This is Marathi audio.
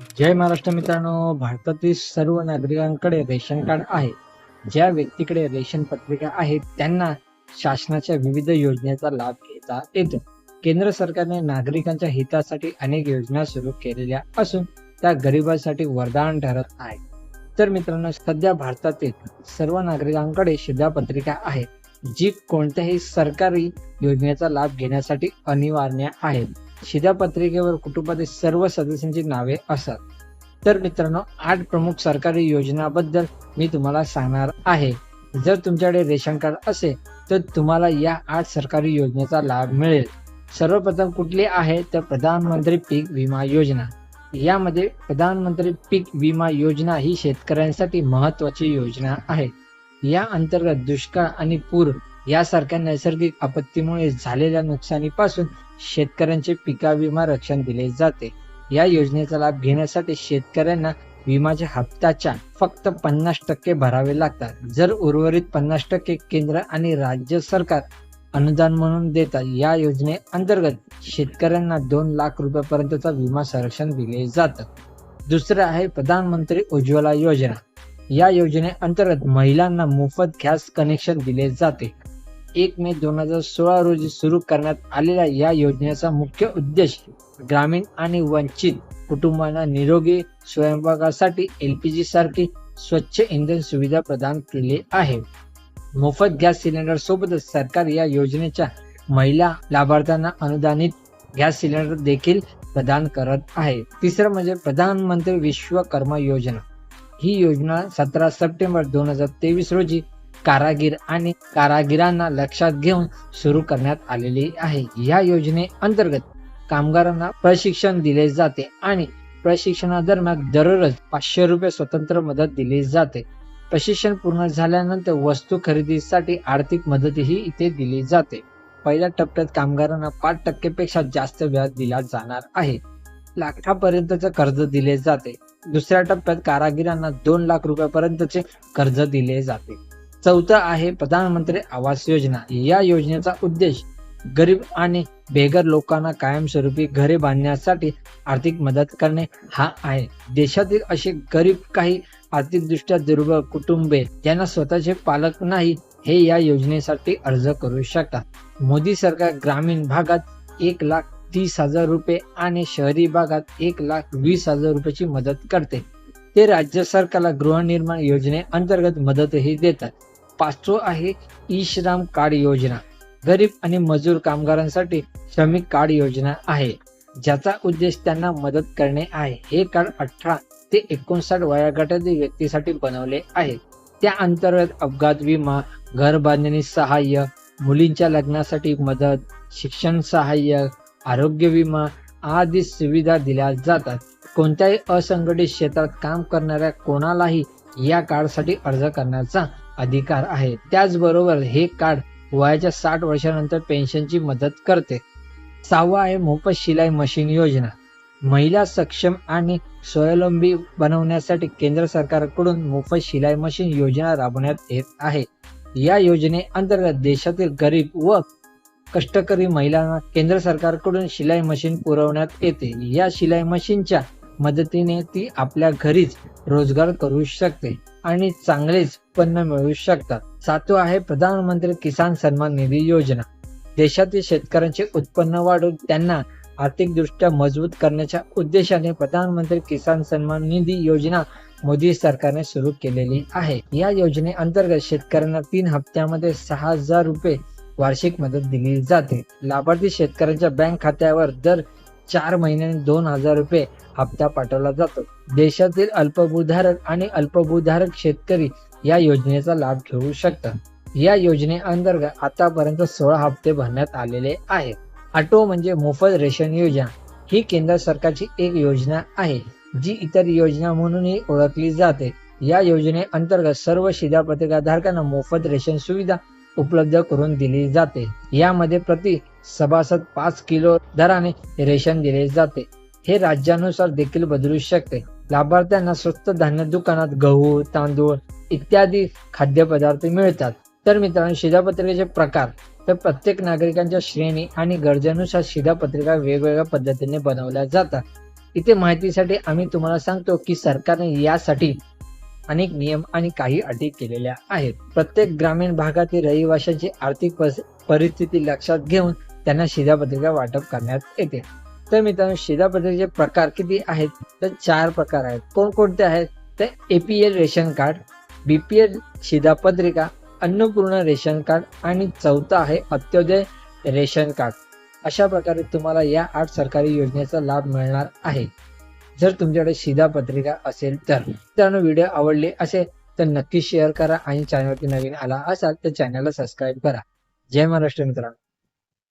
जय महाराष्ट्र मित्रांनो भारतातील सर्व नागरिकांकडे रेशन कार्ड आहे. ज्या व्यक्तीकडे रेशन पत्रिका आहे त्यांना शासनाच्या विविध योजनेचा लाभ घेता येतो. केंद्र सरकारने नागरिकांच्या हितासाठी अनेक योजना सुरू केलेल्या असून त्या गरिबांसाठी वरदान ठरत आहे. तर मित्रांनो सध्या भारतातील सर्व नागरिकांकडे शिधापत्रिका आहे जी कोणत्याही सरकारी योजनेचा लाभ घेण्यासाठी अनिवार्य आहे. शिधापत्रिकेवर कुटुंबातील सर्व सदस्यांची नावे असतात. तर मित्रांनो आठ प्रमुख सरकारी योजनाबद्दल मी तुम्हाला सांगणार आहे. जर तुमच्याकडे रेशन कार्ड असेल तर तुम्हाला या आठ सरकारी योजनेचा लाभ मिळेल. सर्वप्रथम कुठली आहे? तर प्रधानमंत्री पीक विमा योजना. यामध्ये प्रधानमंत्री पीक विमा योजना ही शेतकऱ्यांसाठी महत्वाची योजना आहे. या अंतर्गत दुष्काळ आणि पूर यासारख्या नैसर्गिक आपत्तीमुळे झालेल्या नुकसानीपासून शेतकऱ्यांचे पिका विमा रक्षण दिले जाते. या योजनेचा लाभ घेण्यासाठी शेतकऱ्यांना विमाच्या हप्त्याच्या फक्त पन्नास टक्के भरावे लागतात. जर उर्वरित पन्नास टक्के केंद्र आणि राज्य सरकार अनुदान म्हणून देतात या योजने अंतर्गत शेतकऱ्यांना दोन लाख रुपयापर्यंतचा विमा संरक्षण दिले जातं. दुसरं आहे प्रधानमंत्री उज्ज्वला योजना. या योजनेअंतर्गत महिलांना मोफत गॅस कनेक्शन दिले जाते. एक मे दोन हजार सोळा रोजी सुरू करण्यात आलेल्या या योजनेचा मुख्य उद्देश ग्रामीण आणि वंचित कुटुंबांना निरोगी स्वयंपाकासाठी एलपीजी सारखी स्वच्छ इंधन सुविधा प्रदान केली आहे. मोफत गॅस सिलेंडर सोबतच सरकार या योजनेच्या महिला लाभार्थ्यांना अनुदानित गॅस सिलेंडर देखील प्रदान करत आहे. तिसरं म्हणजे प्रधानमंत्री विश्वकर्मा योजना. ही योजना सतरा सप्टेंबर दोन हजार तेवीस रोजी कारागीर आणि कारागिरांना लक्षात घेऊन सुरू करण्यात आलेली आहे. या योजने अंतर्गत कामगारांना प्रशिक्षण दिले जाते आणि प्रशिक्षणादरम्यान दररोज पाचशे रुपये स्वतंत्र मदत दिली जाते. प्रशिक्षण पूर्ण झाल्यानंतर वस्तू खरेदीसाठी आर्थिक मदतही इथे दिली जाते. पहिल्या टप्प्यात कामगारांना पाच टक्केपेक्षा जास्त व्याज दिला जाणार आहे. लाखापर्यंतचे कर्ज दिले जाते. दुसऱ्या टप्प्यात कारागिरांना दोन लाख रुपयापर्यंतचे कर्ज दिले जाते. चौथं आहे प्रधानमंत्री आवास योजना. या योजनेचा उद्देश गरीब आणि बेघर लोकांना कायमस्वरूपी घरे बांधण्यासाठी आर्थिक मदत करणे हा आहे. देशातील असे गरीब काही आर्थिकदृष्ट्या दुर्बल कुटुंबे ज्यांना स्वतःचे पालक नाही हे या योजनेसाठी अर्ज करू शकतात. मोदी सरकार ग्रामीण भागात एक लाख तीस हजार रुपये आणि शहरी भागात एक लाख वीस हजार रुपयाची मदत करते. ते राज्य सरकारला गृहनिर्माण योजने अंतर्गत मदतही देतात. पाचवं आहे ई श्रम कार्ड योजना. गरीब आणि मजूर कामगारांसाठी श्रमिक कार्ड योजना आहे. ज्याचा उद्देश त्यांना मदत करणे आहे. हे कार्ड अठरा ते एकोणसाठ वयागटातील व्यक्तीसाठी बनवले आहे. त्या अंतर्गत अपघात विमा घर बांधणी सहाय्य मुलींच्या लग्नासाठी मदत शिक्षण सहाय्य आरोग्य विमा आदी सुविधा दिल्या जातात. कोणत्याही असंघटित क्षेत्रात काम करणाऱ्या कोणालाही या कार्डसाठी अर्ज करण्याचा अधिकार आहे त्याचबरोबर हे कार्ड वयाच्या साठ वर्षानंतर पेन्शनची मदत करते. सहावा आहे मोफत शिलाई मशीन योजना. महिला सक्षम आणि स्वावलंबी बनवण्यासाठी केंद्र सरकारकडून मोफत शिलाई मशीन योजना राबवण्यात येत आहे. या योजने अंतर्गत देशातील गरीब व कष्टकरी महिलांना केंद्र सरकारकडून शिलाई मशीन पुरवण्यात येते. या शिलाई मशीनच्या मदतीने ती आपल्या घरीच रोजगार करू शकते. आणि चांगलेच उत्पन्न मिळवू शकतात. सातवं आहे प्रधानमंत्री किसान सन्मान निधी योजना. देशातील शेतकऱ्यांचे उत्पन्न वाढवून त्यांना आर्थिकदृष्ट्या मजबूत करण्याच्या उद्देशाने प्रधानमंत्री किसान सन्मान निधी योजना मोदी सरकारने सुरू केलेली आहे. या योजनेअंतर्गत शेतकऱ्यांना तीन हप्त्यामध्ये सहा हजार रुपये वार्षिक मदत दिली जाते. लाभार्थी शेतकऱ्यांच्या बँक खात्यावर दर चार महिन्यांनी दोन हजार रुपये हप्ता पाठवला जातो. देशातील अल्पभूधारक आणि अल्पभूधारक शेतकरी या योजनेचा लाभ घेऊ शकतात. या योजनेअंतर्गत आतापर्यंत सोळा हप्ते भरण्यात आलेले आहेत. आटो म्हणजे मोफत रेशन योजना ही केंद्र सरकारची एक योजना आहे जी इतर योजना म्हणूनही ओळखली जाते. या योजनेअंतर्गत सर्व शिधापत्रिकाधारकांना मोफत रेशन सुविधा उपलब्ध करून दिली जाते. यामध्ये प्रति सभासद पाच किलो दराने रेशन दिले जाते. हे राज्यानुसार देखील बदलू शकते. लाभार्थ्यांना स्वस्त धान्य दुकानात गहू तांदूळ इत्यादी खाद्यपदार्थ मिळतात. तर मित्रांनो शिधापत्रिकेचे प्रकार. तर प्रत्येक नागरिकांच्या श्रेणी आणि गरजेनुसार शिधापत्रिका वेगवेगळ्या पद्धतीने बनवल्या जातात. इथे माहितीसाठी आम्ही तुम्हाला सांगतो की सरकारने यासाठी अनेक नियम आणि काही अटी केलेल्या आहेत. प्रत्येक ग्रामीण भागातील रहिवाशांची आर्थिक परिस्थिती लक्षात घेऊन त्यांना शिधापत्रिका वाटप करण्यात येते. तर मित्रांनो शिधापत्रिकेचे प्रकार किती आहेत? तर चार प्रकार आहेत. कोणकोणते आहेत? तर एपीएल रेशन कार्ड बीपीएल शिधापत्रिका अन्नपूर्ण रेशन कार्ड आणि चौथा आहे अंत्योदय रेशन कार्ड. अशा प्रकारे तुम्हाला या आठ सरकारी योजनेचा लाभ मिळणार आहे. जर तुमच्याकडे शिधापत्रिका असेल तर. मित्रांनो व्हिडिओ आवडले असेल तर नक्की शेअर करा आणि चॅनलवरती नवीन आला असाल तर चॅनलला सबस्क्राईब करा. जय महाराष्ट्र मित्रांनो.